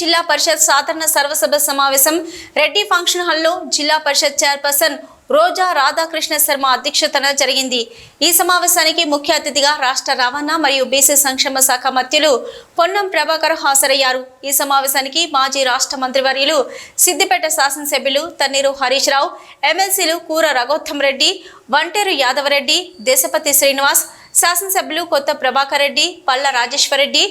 జిల్లా పరిషత్ సాధారణ సర్వసభ సమావేశం రెడ్డి ఫంక్షన్ హాల్లో జిల్లా పరిషత్ చైర్పర్సన్ రోజా రాధాకృష్ణ శర్మ అధ్యక్షతన జరిగింది. ఈ సమావేశానికి ముఖ్య అతిథిగా రాష్ట్ర రవాణా మరియు బీసీ సంక్షేమ శాఖ మంత్రులు పొన్నం ప్రభాకర్ హాజరయ్యారు. ఈ సమావేశానికి మాజీ రాష్ట్ర మంత్రివర్యులు సిద్దిపేట శాసనసభ్యులు తన్నీరు హరీష్ రావు ఎమ్మెల్సీలు కూర రఘోత్తం రెడ్డి వంటేరు యాదవరెడ్డి దేశపతి శ్రీనివాస్ శాసనసభ్యులు కొత్త ప్రభాకర్ రెడ్డి పల్ల రాజేశ్వరరెడ్డి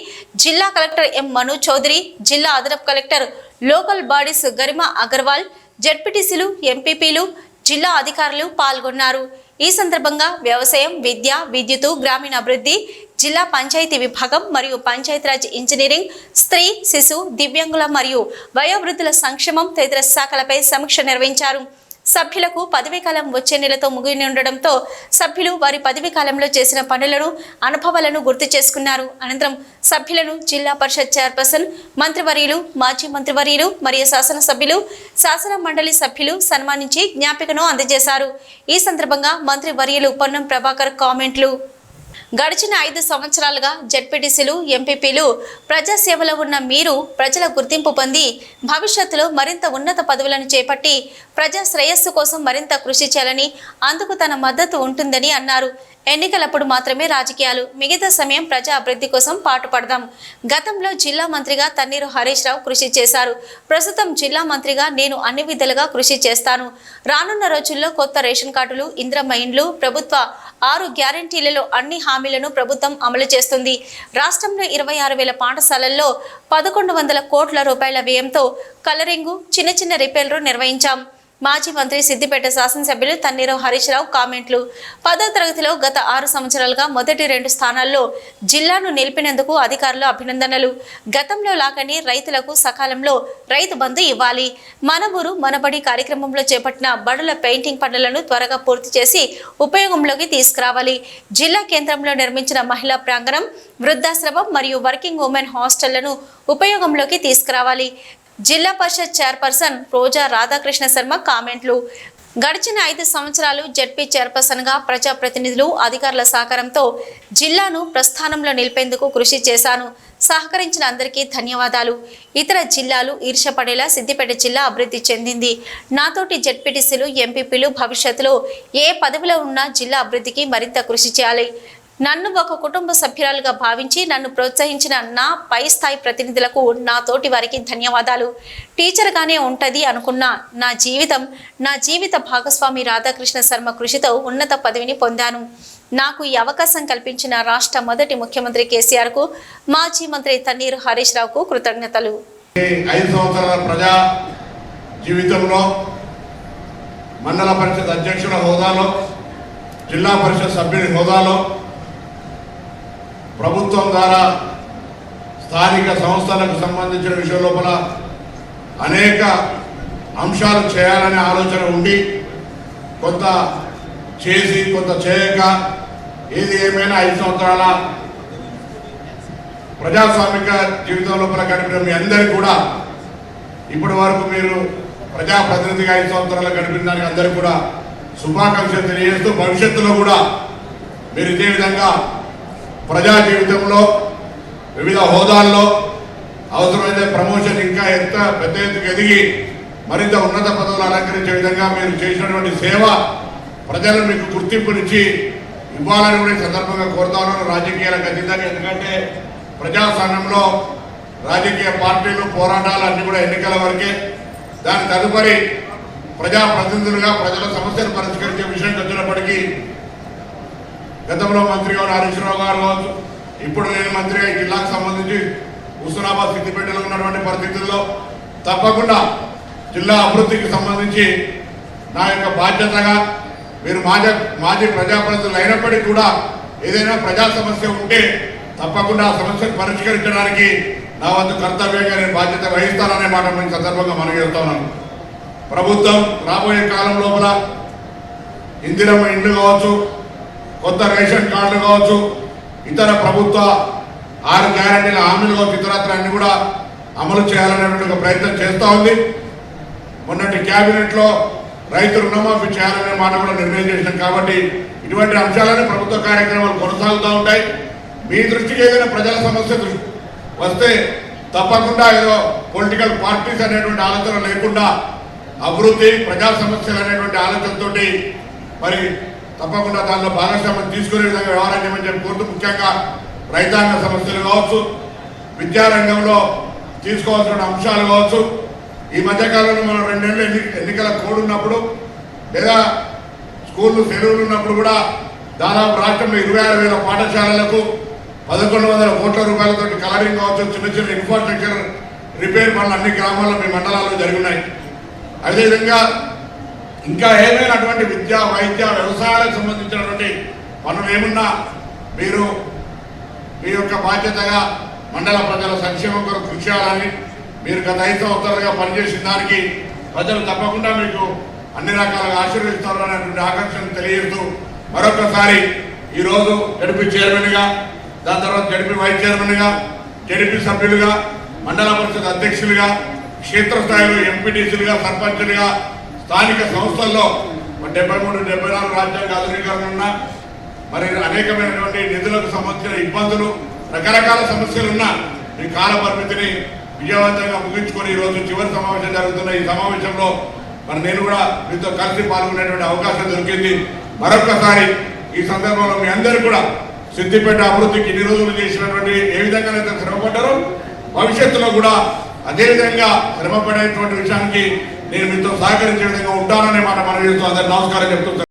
జిల్లా కలెక్టర్ ఎం మను చౌదరి జిల్లా అదనపు collector local bodies Garima Agarwal జడ్పీటీసీలు ఎంపీపీలు జిల్లా అధికారులు పాల్గొన్నారు. ఈ సందర్భంగా వ్యవసాయం విద్య విద్యుత్ గ్రామీణాభివృద్ధి జిల్లా పంచాయతీ విభాగం మరియు పంచాయతీరాజ్ ఇంజనీరింగ్ స్త్రీ శిశు దివ్యాంగుల మరియు వయోవృద్ధుల సంక్షేమం తదితర శాఖలపై సమీక్ష నిర్వహించారు. సభ్యులకు పదవీ కాలం వచ్చే నెలతో ముగిని ఉండడంతో సభ్యులు వారి పదవీ కాలంలో చేసిన పనులను అనుభవాలను గుర్తు చేసుకున్నారు. అనంతరం సభ్యులను జిల్లా పరిషత్ చైర్పర్సన్ మంత్రివర్యులు మాజీ మంత్రివర్యులు మరియు శాసనసభ్యులు శాసన మండలి సభ్యులు సన్మానించి జ్ఞాపికను అందజేశారు. ఈ సందర్భంగా మంత్రివర్యులు పొన్నం ప్రభాకర్ కామెంట్లు. గడిచిన ఐదు సంవత్సరాలుగా జడ్పీటీసీలు ఎంపీపీలు ప్రజాసేవలో ఉన్న మీరు ప్రజల గుర్తింపు పొంది భవిష్యత్తులో మరింత ఉన్నత పదవులను చేపట్టి ప్రజా శ్రేయస్సు కోసం మరింత కృషి చేయాలని అందుకు తన మద్దతు ఉంటుందని అన్నారు. ఎన్నికలప్పుడు మాత్రమే రాజకీయాలు మిగతా సమయం ప్రజా అభివృద్ధి కోసం పాటుపడదాం గతంలో జిల్లా మంత్రిగా తన్నీరు హరీష్ రావు కృషి చేశారు. ప్రస్తుతం జిల్లా మంత్రిగా నేను అన్ని విధాలుగా కృషి చేస్తాను. రానున్న రోజుల్లో కొత్త రేషన్ కార్డులు ఇంద్రమ్మ ఇండ్లు ప్రభుత్వ ఆరు గ్యారంటీలలో అన్ని హామీలను ప్రభుత్వం అమలు చేస్తుంది. రాష్ట్రంలో ఇరవై ఆరు వేల పాఠశాలల్లో పదకొండు వందల కోట్ల రూపాయల వ్యయంతో కలరింగు చిన్న చిన్న రిపేర్లు నిర్వహించాం. మాజీ మంత్రి సిద్దిపేట శాసనసభ్యులు తన్నీరు హరీష్ రావు కామెంట్లు. పదో తరగతిలో గత ఆరు సంవత్సరాలుగా మొదటి రెండు స్థానాల్లో జిల్లాను నిలిపినందుకు అధికారులు అభినందనలు. గతంలో లాగానే రైతులకు సకాలంలో రైతు బంధు ఇవ్వాలి. మన ఊరు మనబడి కార్యక్రమంలో చేపట్టిన బడుల పెయింటింగ్ పనులను త్వరగా పూర్తి చేసి ఉపయోగంలోకి తీసుకురావాలి. జిల్లా కేంద్రంలో నిర్మించిన మహిళా ప్రాంగణం వృద్ధాశ్రమం మరియు వర్కింగ్ ఉమెన్ హాస్టళ్ళను ఉపయోగంలోకి తీసుకురావాలి. జిల్లా పరిషత్ చైర్పర్సన్ రోజా రాధాకృష్ణ శర్మ కామెంట్లు. గడిచిన ఐదు సంవత్సరాలు జడ్పీ చైర్పర్సన్గా ప్రజాప్రతినిధులు అధికారుల సహకారంతో జిల్లాను ప్రస్థానంలో నిలిపేందుకు కృషి చేశాను. సహకరించిన అందరికీ ధన్యవాదాలు. ఇతర జిల్లాలు ఈర్షపడేలా సిద్దిపేట జిల్లా అభివృద్ధి చెందింది. నాతోటి జడ్పీటీసీలు ఎంపీపీలు భవిష్యత్తులో ఏ పదవిలో ఉన్నా జిల్లా అభివృద్ధికి మరింత కృషి చేయాలి. నన్ను ఒక కుటుంబ సభ్యురాలుగా భావించి నన్ను ప్రోత్సహించిన నా పై స్థాయి ప్రతినిధులకు నా తోటి వారికి ధన్యవాదాలు. టీచర్గానే ఉంటుంది అనుకున్న నా జీవితం నా జీవిత భాగస్వామి రాధాకృష్ణ శర్మ కృషితో ఉన్నత పదవిని పొందాను. నాకు ఈ అవకాశం కల్పించిన రాష్ట్ర మొదటి ముఖ్యమంత్రి కేసీఆర్కు మాజీ మంత్రి తన్నీరు హరీష్ రావుకు కృతజ్ఞతలు. ఐదు సంవత్సరాల ప్రజా జీవితంలో మండల పరిషత్ అధ్యక్షుల హోదాలో జిల్లా పరిషత్ సభ్యుని హోదాలో ప్రభుత్వం ద్వారా స్థానిక సంస్థలకు సంబంధించిన విషయం లోపల అనేక అంశాలు చేయాలనే ఆలోచన ఉండి కొంత చేసి కొంత చేయక ఏది ఏమైనా ఐదు సంవత్సరాల ప్రజాస్వామిక జీవితం లోపల గడిపిన మీ అందరికీ కూడా ఇప్పటి వరకు మీరు ప్రజాప్రతినిధిగా ఐదు సంవత్సరాలు గడిపిన దానికి అందరికీ కూడా శుభాకాంక్షలు తెలియజేస్తూ భవిష్యత్తులో కూడా మీరు ఇదే విధంగా ప్రజా జీవితంలో వివిధ హోదాల్లో అవసరమైతే ప్రమోషన్ ఇంకా ఎంత పెద్ద ఎత్తుకు ఎదిగి మరింత ఉన్నత పదవులు అలంకరించే విధంగా మీరు చేసినటువంటి సేవ ప్రజలు మీకు గుర్తింపునిచ్చి ఇవ్వాలని కూడా సందర్భంగా కోరుతా ఉన్నాను. రాజకీయాలకు అతీతంగా ఎందుకంటే ప్రజాస్వామ్యంలో రాజకీయ పార్టీలు పోరాటాలు అన్ని కూడా ఎన్నికల వరకే. దాని తదుపరి ప్రజాప్రతినిధులుగా ప్రజల సమస్యలు పరిష్కరించే విషయానికి వచ్చినప్పటికీ గతంలో మంత్రిగా ఉన్న హరీష్ రావు గారు కావచ్చు ఇప్పుడు నేను మంత్రిగా ఈ జిల్లాకు సంబంధించి హుస్నాబాద్ సిద్దిపేటలో ఉన్నటువంటి పరిస్థితుల్లో తప్పకుండా జిల్లా అభివృద్ధికి సంబంధించి నా యొక్క బాధ్యతగా మీరు మాజీ మాజీ ప్రజాప్రతినిధులు అయినప్పటికీ కూడా ఏదైనా ప్రజా సమస్య ఉంటే తప్పకుండా ఆ సమస్యను పరిష్కరించడానికి నా వద్ద కర్తవ్యంగా నేను బాధ్యత వహిస్తాననే మాట నేను సందర్భంగా మనం చెప్తున్నాను ప్రభుత్వం రాబోయే కాలం లోపల ఇందిరమ్మ ఇండ్లు కావచ్చు కొత్త రేషన్ కార్డులు కావచ్చు ఇతర ప్రభుత్వ ఆరు గ్యారంటీల హామీలు కావచ్చు ఇతరత్ర అన్ని కూడా అమలు చేయాలనేటువంటి ఒక ప్రయత్నం చేస్తూ ఉంది. మొన్నటి క్యాబినెట్లో రైతు రుణమాఫీ చేయాలనే మాట కూడా నిర్ణయం చేసినాం కాబట్టి ఇటువంటి అంశాలనే ప్రభుత్వ కార్యక్రమాలు కొనసాగుతూ ఉంటాయి. మీ దృష్టికి ఏదైనా ప్రజల సమస్య వస్తే తప్పకుండా ఏదో పొలిటికల్ పార్టీస్ అనేటువంటి ఆలోచన లేకుండా అభివృద్ధి ప్రజా సమస్యలు అనేటువంటి ఆలోచనతోటి మరి తప్పకుండా దానిలో భాగస్వామ్యం తీసుకునే విధంగా వ్యవహారాన్ని ఏమని చెప్పి కోరుతూ ముఖ్యంగా రైతాంగ సమస్యలు కావచ్చు విద్యారంగంలో తీసుకోవాల్సిన అంశాలు కావచ్చు. ఈ మధ్యకాలంలో మనం రెండేళ్ళు ఎన్ని ఎన్నికల కోడ్ ఉన్నప్పుడు లేదా స్కూళ్ళు సెలవులు ఉన్నప్పుడు కూడా దాదాపు రాష్ట్రంలో ఇరవై ఆరు వేల పాఠశాలలకు పదకొండు వందల కోట్ల రూపాయలతో కలరింగ్ కావచ్చు చిన్న చిన్న ఇన్ఫ్రాస్ట్రక్చర్ రిపేర్ పనులు అన్ని గ్రామాల్లో మీ మండలాల్లో జరిగినాయి. అదేవిధంగా ఇంకా ఏమైనటువంటి విద్య వైద్య వ్యవసాయాలకు సంబంధించినటువంటి పనులు ఏమున్నా మీరు మీ యొక్క బాధ్యతగా మండల ప్రజల సంక్షేమం కొరకు కృషి చేయాలని మీరు గత ఐదు సంవత్సరాలుగా పనిచేసిన దానికి ప్రజలు తప్పకుండా మీకు అన్ని రకాలుగా ఆశీర్వదిస్తారు అనేటువంటి ఆకర్షణ తెలియజేస్తూ మరొకసారి ఈరోజు జడిపి చైర్మన్గా దాని తర్వాత జడిపి వైస్ చైర్మన్గా జడిపి సభ్యులుగా మండల పరిషత్ అధ్యక్షులుగా క్షేత్రస్థాయిలో ఎంపీటీసీలుగా సర్పంచులుగా స్థానిక సంస్థల్లో డెబ్బై మూడు డెబ్బై నాలుగు రాజ్యాంగ ఆధునీకరణ ఉన్నా మరి అనేకమైనటువంటి నిధులకు సంబంధించిన ఇబ్బందులు రకరకాల సమస్యలు ఉన్నా ఈ కాల పరిమితిని విజయవంతంగా ముగించుకొని ఈ రోజు చివరి సమావేశం జరుగుతున్న ఈ సమావేశంలో మరి నేను కూడా మీతో కలిసి పాల్గొనేటువంటి అవకాశం దొరికింది. మరొక్కసారి ఈ సందర్భంలో మీ అందరూ కూడా సిద్దిపేట అభివృద్ధికి ఇన్ని రోజులు చేసినటువంటి ఏ విధంగానైతే శ్రమపడ్డారో భవిష్యత్తులో కూడా అదే విధంగా శ్రమపడేటువంటి విషయానికి నేను మీతో సహకరించే విధంగా ఉంటానని మాట మనం చేస్తూ అందరు నమస్కారం చెప్తూ